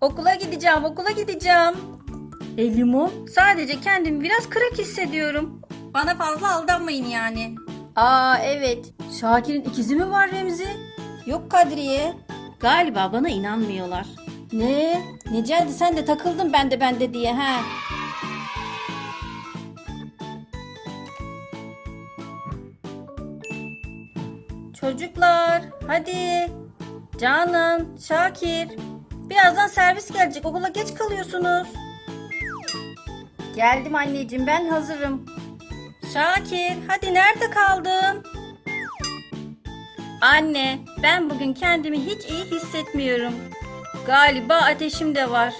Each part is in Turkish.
Okula gideceğim, okula gideceğim. E limon, sadece kendimi biraz kırık hissediyorum. Bana fazla aldanmayın yani. Aa evet. Şakir'in ikizi mi var Remzi? Yok Kadriye. Galiba bana inanmıyorlar. Ne? Necati sen de takıldın ben de ben de diye ha. Çocuklar hadi. Canan, Şakir. Birazdan servis gelecek. Okula geç kalıyorsunuz. Geldim anneciğim ben hazırım. Şakir hadi nerede kaldın? Anne ben bugün kendimi hiç iyi hissetmiyorum. Galiba ateşim de var.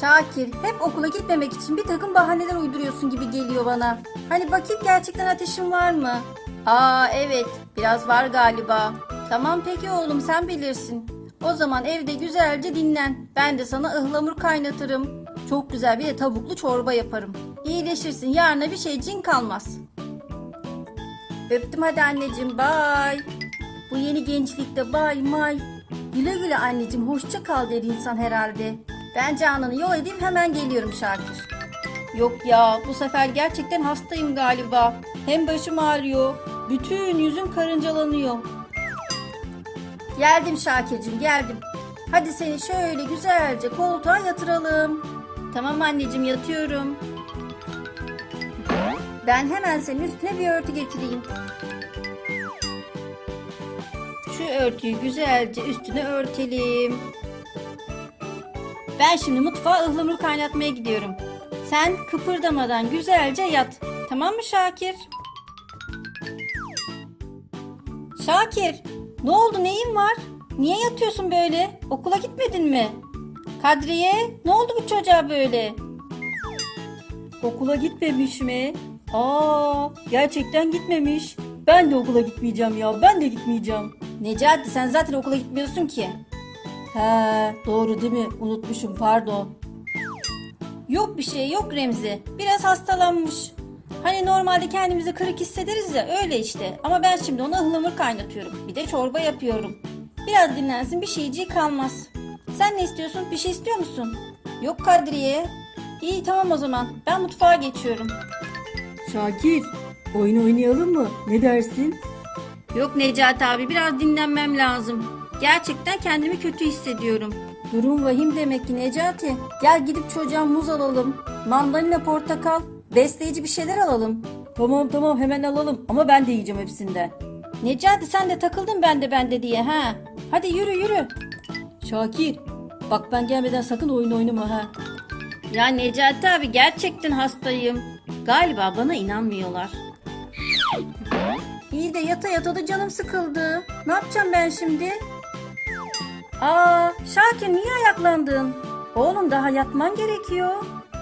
Şakir hep okula gitmemek için bir takım bahaneler uyduruyorsun gibi geliyor bana. Hani bakayım gerçekten ateşin var mı? Aa evet biraz var galiba. Tamam peki oğlum sen bilirsin. O zaman evde güzelce dinlen. Ben de sana ıhlamur kaynatırım. Çok güzel bir de tavuklu çorba yaparım. İyileşirsin yarına bir şeycin kalmaz. Öptüm hadi anneciğim bay. Bu yeni gençlikte bay may. Güle güle anneciğim hoşça kal der insan herhalde. Ben Canan'ı yol edeyim hemen geliyorum Şakir. Yok ya bu sefer gerçekten hastayım galiba. Hem başım ağrıyor. Bütün yüzüm karıncalanıyor. Geldim Şakir'cim geldim. Hadi seni şöyle güzelce koltuğa yatıralım. Tamam anneciğim yatıyorum. Ben hemen senin üstüne bir örtü getireyim. Şu örtüyü güzelce üstüne örtelim. Ben şimdi mutfağa ıhlamur kaynatmaya gidiyorum. Sen kıpırdamadan güzelce yat. Tamam mı Şakir? Şakir, ne oldu neyin var? Niye yatıyorsun böyle? Okula gitmedin mi? Kadriye, ne oldu bu çocuğa böyle? Okula gitmemiş mi? Aa, gerçekten gitmemiş. Ben de okula gitmeyeceğim ya. Ben de gitmeyeceğim. Necati sen zaten okula gitmiyorsun ki. He, doğru değil mi? Unutmuşum pardon. Yok bir şey yok Remzi. Biraz hastalanmış. Hani normalde kendimizi kırık hissederiz ya öyle işte. Ama ben şimdi ona ıhlamur kaynatıyorum. Bir de çorba yapıyorum. Biraz dinlensin bir şeyciği kalmaz. Sen ne istiyorsun? Bir şey istiyor musun? Yok Kadriye. İyi tamam o zaman. Ben mutfağa geçiyorum. Şakir, oyun oynayalım mı? Ne dersin? Yok Necati abi biraz dinlenmem lazım. Gerçekten kendimi kötü hissediyorum. Durum vahim demek ki Necati. Gel gidip çocuğa muz alalım. Mandalina portakal. Besleyici bir şeyler alalım. Tamam tamam hemen alalım ama ben de yiyeceğim hepsinden. Necati sen de takıldın bende bende diye ha. Hadi yürü yürü. Şakir, bak ben gelmeden sakın oyun oynama ha. Ya Necati abi gerçekten hastayım. Galiba bana inanmıyorlar. İyi de yata yata da canım sıkıldı. Ne yapacağım ben şimdi? Aa, Şakir niye ayaklandın? Oğlum daha yatman gerekiyor.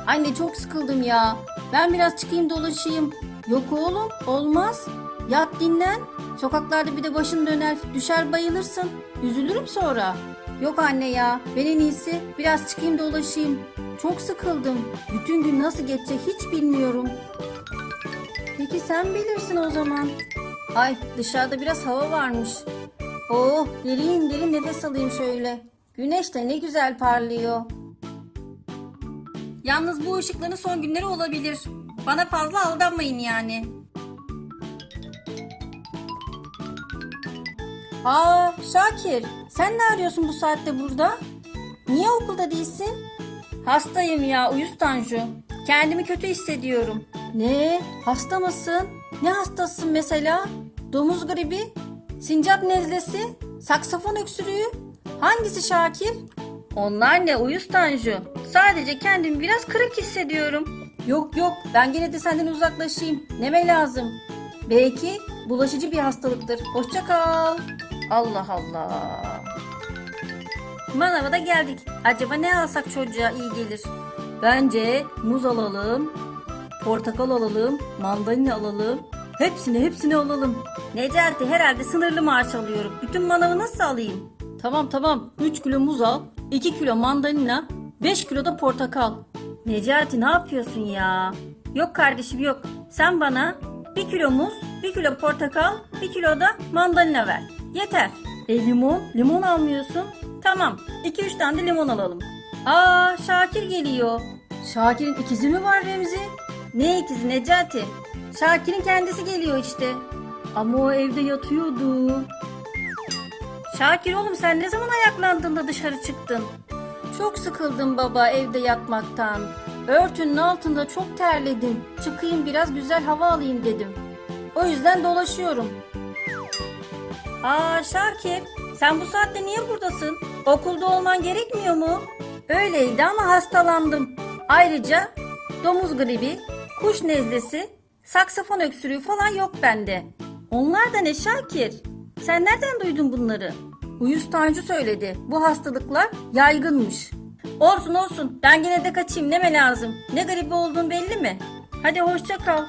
Anne çok sıkıldım ya. Ben biraz çıkayım dolaşayım. Yok oğlum olmaz. Yat dinlen. Sokaklarda bir de başın döner. Düşer bayılırsın. Üzülürüm sonra. Yok anne ya. Ben en iyisi biraz çıkayım dolaşayım. Çok sıkıldım. Bütün gün nasıl geçecek hiç bilmiyorum. Peki sen bilirsin o zaman. Ay dışarıda biraz hava varmış. Oh derin derin nefes alayım şöyle. Güneş de ne güzel parlıyor. Yalnız bu ışıkların son günleri olabilir. Bana fazla aldanmayın yani. Aa Şakir sen ne arıyorsun bu saatte burada? Niye okulda değilsin? Hastayım ya uyuz Tanju. Kendimi kötü hissediyorum. Ne? Hasta mısın? Ne hastasın mesela? Domuz gribi? Sincap nezlesi? Saksafon öksürüğü? Hangisi Şakir? Onlar ne uyuz Tanju? Sadece kendimi biraz kırık hissediyorum. Yok yok ben gene de senden uzaklaşayım. Neme lazım? Belki bulaşıcı bir hastalıktır. Hoşça kal. Allah Allah. Manava da geldik. Acaba ne alsak çocuğa iyi gelir? Bence muz alalım, portakal alalım, mandalina alalım. Hepsini hepsini alalım. Necati herhalde sınırlı maaş alıyorum. Bütün manavı nasıl alayım? Tamam tamam 3 kilo muz al, 2 kilo mandalina, 5 kilo da portakal. Necati ne yapıyorsun ya? Yok kardeşim yok. Sen bana bir kilo muz, bir kilo portakal, bir kilo da mandalina ver. Yeter. E limon, limon almıyorsun. Tamam. 2-3 tane de limon alalım. Aa Şakir geliyor. Şakir'in ikizi mi var Remzi? Ne ikizi Necati? Şakir'in kendisi geliyor işte. Ama o evde yatıyordu. Şakir oğlum sen ne zaman ayaklandın da dışarı çıktın? Çok sıkıldım baba evde yatmaktan. Örtünün altında çok terledim. Çıkayım biraz güzel hava alayım dedim. O yüzden dolaşıyorum. Aa Şakir, sen bu saatte niye buradasın? Okulda olman gerekmiyor mu? Öyleydi ama hastalandım. Ayrıca domuz gribi, kuş nezlesi, saksafon öksürüğü falan yok bende. Onlar da ne Şakir? Sen nereden duydun bunları? Uyuz Tanju söyledi. Bu hastalıklar yaygınmış. Olsun olsun. Ben yine de kaçayım. Neme lazım? Ne gribi olduğun belli mi? Hadi hoşça kal.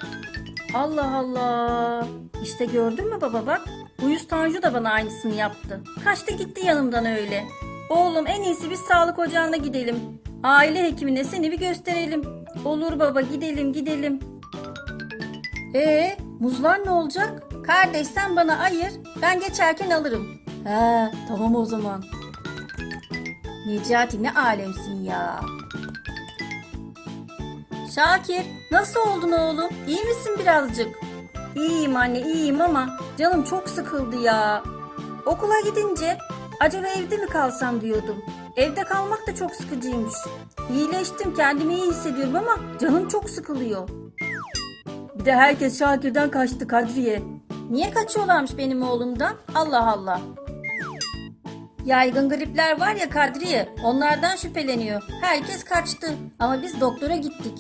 Allah Allah. İşte gördün mü baba bak. Uyuz Tanju da bana aynısını yaptı. Kaçtı gitti yanımdan öyle. Oğlum en iyisi biz sağlık ocağına gidelim. Aile hekimine seni bir gösterelim. Olur baba gidelim gidelim. Ee, muzlar ne olacak? Kardeş sen bana ayır, ben geçerken alırım. He, tamam o zaman. Necati ne alemsin ya. Şakir, nasıl oldun oğlum? İyi misin birazcık? İyiyim anne, iyiyim ama canım çok sıkıldı ya. Okula gidince acaba evde mi kalsam diyordum. Evde kalmak da çok sıkıcıymış. İyileştim, kendimi iyi hissediyorum ama canım çok sıkılıyor. Bir de herkes Şakir'den kaçtı Kadriye. Niye kaçıyorlarmış benim oğlumdan? Allah Allah. Yaygın gripler var ya Kadriye, onlardan şüpheleniyor. Herkes kaçtı ama biz doktora gittik.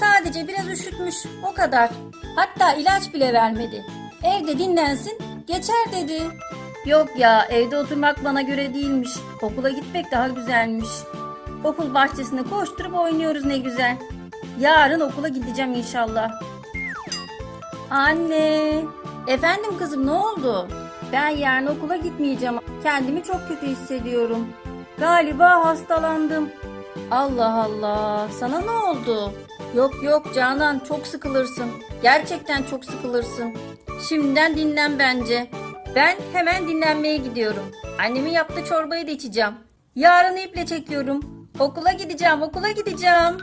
Sadece biraz üşütmüş, o kadar. Hatta ilaç bile vermedi. Evde dinlensin, geçer dedi. Yok ya, evde oturmak bana göre değilmiş. Okula gitmek daha güzelmiş. Okul bahçesinde koşturup oynuyoruz ne güzel. Yarın okula gideceğim inşallah. Anne. Efendim kızım ne oldu? Ben yarın okula gitmeyeceğim. Kendimi çok kötü hissediyorum. Galiba hastalandım. Allah Allah. Sana ne oldu? Yok yok Canan çok sıkılırsın. Gerçekten çok sıkılırsın. Şimdiden dinlen bence. Ben hemen dinlenmeye gidiyorum. Annemin yaptığı çorbayı da içeceğim. Yarın iple çekiyorum. Okula gideceğim, okula gideceğim.